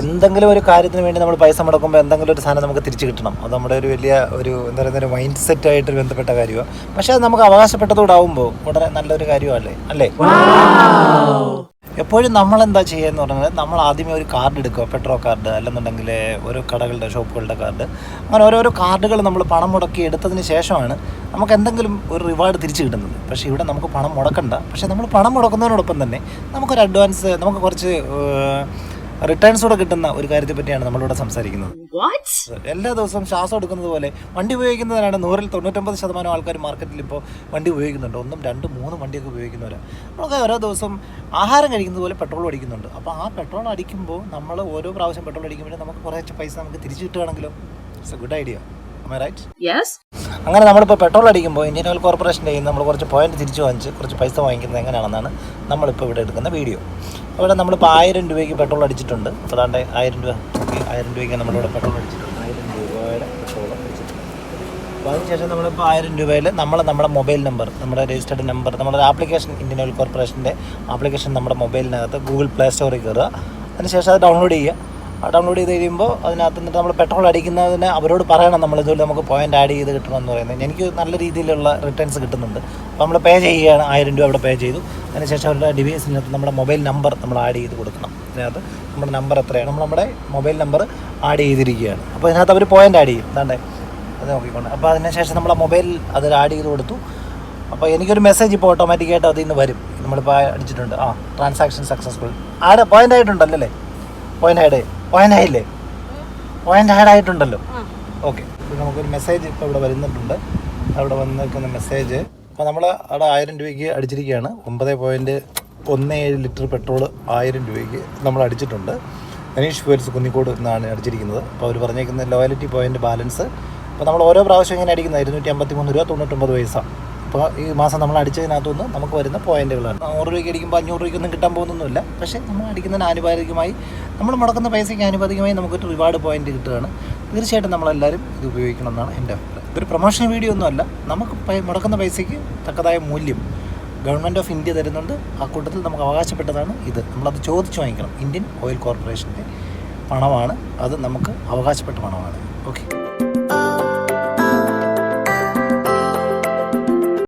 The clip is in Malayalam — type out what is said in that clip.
എന്തെങ്കിലും ഒരു കാര്യത്തിന് വേണ്ടി നമ്മൾ പൈസ മുടക്കുമ്പോൾ എന്തെങ്കിലും ഒരു സാധനം നമുക്ക് തിരിച്ചു കിട്ടണം. അത് നമ്മുടെ ഒരു വലിയ ഒരു എന്താ പറയുന്ന ഒരു മൈൻഡ് സെറ്റായിട്ട് ബന്ധപ്പെട്ട കാര്യമാണ് പക്ഷേ അത് നമുക്ക് അവകാശപ്പെട്ടതോടാവുമ്പോൾ വളരെ നല്ലൊരു കാര്യമല്ലേ? അല്ലേ? എപ്പോഴും നമ്മൾ എന്താ ചെയ്യുക പറഞ്ഞാൽ നമ്മൾ ആദ്യമേ ഒരു കാർഡ് എടുക്കുക. പെട്രോ കാർഡ് അല്ലെന്നുണ്ടെങ്കിൽ ഓരോ കടകളുടെ ഷോപ്പുകളുടെ കാർഡ് അങ്ങനെ ഓരോരോ കാർഡുകൾ നമ്മൾ പണം മുടക്കി എടുത്തതിന് ശേഷമാണ് നമുക്ക് എന്തെങ്കിലും ഒരു റിവാർഡ് തിരിച്ചു കിട്ടുന്നത്. പക്ഷേ ഇവിടെ നമുക്ക് പണം മുടക്കണ്ട. പക്ഷേ നമ്മൾ പണം മുടക്കുന്നതിനോടൊപ്പം തന്നെ നമുക്കൊരു അഡ്വാൻസ് നമുക്ക് കുറച്ച് റിട്ടേൺസ് കൂടെ കിട്ടുന്ന ഒരു കാര്യത്തെ പറ്റിയാണ് നമ്മളിവിടെ സംസാരിക്കുന്നത്? എല്ലാ ദിവസവും ശ്വാസം എടുക്കുന്നത് പോലെ വണ്ടി ഉപയോഗിക്കുന്നവരാണ് നൂറിൽ തൊണ്ണൂറ്റൊമ്പത് ശതമാനം ആൾക്കാർ മാർക്കറ്റിൽ ഇപ്പോൾ വണ്ടി ഉപയോഗിക്കുന്നുണ്ട്. ഒന്നും രണ്ടും മൂന്നും വണ്ടിയൊക്കെ ഉപയോഗിക്കുന്നവരാണ് നമ്മളൊക്കെ ഓരോ ദിവസം ആഹാരം കഴിക്കുന്നത് പോലെ പെട്രോൾ അടിക്കുന്നുണ്ട്. അപ്പോൾ ആ പെട്രോൾ അടിക്കുമ്പോൾ നമ്മൾ ഓരോ പ്രാവശ്യം പെട്രോൾ അടിക്കുമ്പോഴും നമുക്ക് കുറച്ച് പൈസ നമുക്ക് തിരിച്ചു കിട്ടുകയാണെങ്കിലോ it's a good idea right? അങ്ങനെ നമ്മളിപ്പോൾ പെട്രോൾ അടിക്കുമ്പോൾ ഇന്ത്യൻ ഓയിൽ കോർപ്പറേഷന്റെ കയ്യിൽ നമ്മൾ കുറച്ച് പോയിന്റ് തിരിച്ചു വാങ്ങിച്ച് കുറച്ച് പൈസ വാങ്ങിക്കുന്നത് എങ്ങനെയാണെന്നാണ് നമ്മളിപ്പോൾ ഇവിടെ എടുക്കുന്ന വീഡിയോ അവിടെ നമ്മളിപ്പോൾ ആയിരം രൂപയ്ക്ക് പെട്രോൾ അടിച്ചിട്ടുണ്ട്. അതാണ്ട് ആയിരം രൂപ ആയിരം രൂപയ്ക്ക് നമ്മളിവിടെ പെട്രോൾ അടിച്ചിട്ടുണ്ട്. ആയിരം രൂപയുടെ പെട്രോൾ അടിച്ചിട്ടുണ്ട്. അപ്പോൾ അതിനുശേഷം നമ്മളിപ്പോൾ ആയിരം രൂപയിൽ നമ്മൾ നമ്മുടെ മൊബൈൽ നമ്പർ നമ്മുടെ രജിസ്റ്റേർഡ് നമ്പർ നമ്മുടെ ആപ്ലിക്കേഷൻ ഇന്ത്യൻ ഓയിൽ കോർപ്പറേഷന്റെ ആപ്ലിക്കേഷൻ നമ്മുടെ മൊബൈലിനകത്ത് ഗൂഗിൾ പ്ലേ സ്റ്റോറിൽ കയറുക അതിനുശേഷം അത് ഡൗൺലോഡ് ചെയ്യുക. ഡൗൺലോഡ് ചെയ്ത് കഴിയുമ്പോൾ അതിനകത്ത് നിന്നിട്ട് നമ്മൾ പെട്രോൾ അടിക്കുന്നതിന് അവരോട് പറയണം നമ്മൾ ഇതുപോലെ നമുക്ക് പോയിന്റ് ആഡ് ചെയ്ത് കിട്ടണമെന്ന് പറയുന്നത്. എനിക്ക് നല്ല രീതിയിലുള്ള റിട്ടേൺസ് കിട്ടുന്നുണ്ട്. അപ്പോൾ നമ്മൾ പേ ചെയ്യുകയാണ്. ആയിരം രൂപ അവിടെ പേ ചെയ്തു. അതിനുശേഷം അവരുടെ ഡിവൈസിനകത്ത് നമ്മുടെ മൊബൈൽ നമ്പർ നമ്മൾ ആഡ് ചെയ്ത് കൊടുക്കണം. അതിനകത്ത് നമ്മുടെ നമ്പർ എത്രയാണ്? നമ്മൾ നമ്മുടെ മൊബൈൽ നമ്പർ ആഡ് ചെയ്തിരിക്കുകയാണ്. അപ്പോൾ അതിനകത്ത് അവർ പോയിന്റ് ആഡ് ചെയ്യും. എന്താണ്ടേ അത് നോക്കിക്കൊണ്ട്. അപ്പോൾ അതിനുശേഷം നമ്മളെ മൊബൈൽ അതിൽ ആഡ് ചെയ്ത് കൊടുത്തു. അപ്പോൾ എനിക്കൊരു മെസ്സേജ് ഇപ്പോൾ ഓട്ടോമാറ്റിക്കായിട്ട് അതിൽ നിന്ന് വരും നമ്മളിപ്പോൾ അടിച്ചിട്ടുണ്ട്. ആ ട്രാൻസാക്ഷൻ സക്സസ്ഫുൾ ആഡ് പോയിന്റ് ആയിട്ടുണ്ടല്ലോ പോയിന്റ് ആഡ് പോയിന്റ് ആഡ് ആയിട്ടുണ്ടല്ലോ ഓക്കെ. നമുക്കൊരു മെസ്സേജ് ഇപ്പോൾ ഇവിടെ വരുന്നിട്ടുണ്ട് അവിടെ വന്നിരിക്കുന്ന മെസ്സേജ്. അപ്പോൾ നമ്മൾ അവിടെ ആയിരം രൂപയ്ക്ക് അടിച്ചിരിക്കുകയാണ്. ഒമ്പത് പോയിന്റ് ഒന്ന് ഏഴ് ലിറ്റർ പെട്രോൾ ആയിരം രൂപയ്ക്ക് നമ്മൾ അടിച്ചിട്ടുണ്ട്. അനീഷ് ഫുവൽസ് കുന്നിക്കോട് എന്നാണ് അടിച്ചിരിക്കുന്നത്. അപ്പോൾ അവർ പറഞ്ഞേക്കുന്ന ലോയലിറ്റി പോയിന്റ് ബാലൻസ് അപ്പോൾ നമ്മൾ ഓരോ പ്രാവശ്യം ഇങ്ങനെ അടിക്കുന്നത്. ഇരുന്നൂറ്റി അമ്പത്തി മൂന്ന് രൂപ തൊണ്ണൂറ്റൊമ്പത് പൈസ. അപ്പോൾ ഈ മാസം നമ്മൾ അടിച്ചതിനകത്തുനിന്ന് നമുക്ക് വരുന്ന പോയിന്റുകളാണ്. നൂറ് രൂപയ്ക്ക് അടിക്കുമ്പോൾ അഞ്ഞൂറ് രൂപയ്ക്കൊന്നും കിട്ടാൻ പോകുന്നൊന്നുമില്ല. പക്ഷേ നമ്മൾ അടിക്കുന്നതിന് ആനുപാതികമായി നമ്മൾ മുടക്കുന്ന പൈസയ്ക്ക് ആനുപാതികമായി നമുക്കൊരു റിവാർഡ് പോയിന്റ് കിട്ടുകയാണ്. തീർച്ചയായിട്ടും നമ്മളെല്ലാവരും ഇത് ഉപയോഗിക്കണം എന്നാണ് എന്റെ അഭിപ്രായം. ഇതൊരു പ്രൊമോഷൻ വീഡിയോ ഒന്നുമല്ല നമുക്ക് മുടക്കുന്ന പൈസയ്ക്ക് തക്കതായ മൂല്യം ഗവൺമെന്റ് ഓഫ് ഇന്ത്യ തരുന്നുണ്ട്. ആ കൂട്ടത്തിൽ നമുക്ക് അവകാശപ്പെട്ടതാണ് ഇത്. നമ്മളത് ചോദിച്ചു വാങ്ങിക്കണം. ഇന്ത്യൻ ഓയിൽ കോർപ്പറേഷന്റെ പണമാണ്. അത് നമുക്ക് അവകാശപ്പെട്ട പണമാണ്. ഓക്കെ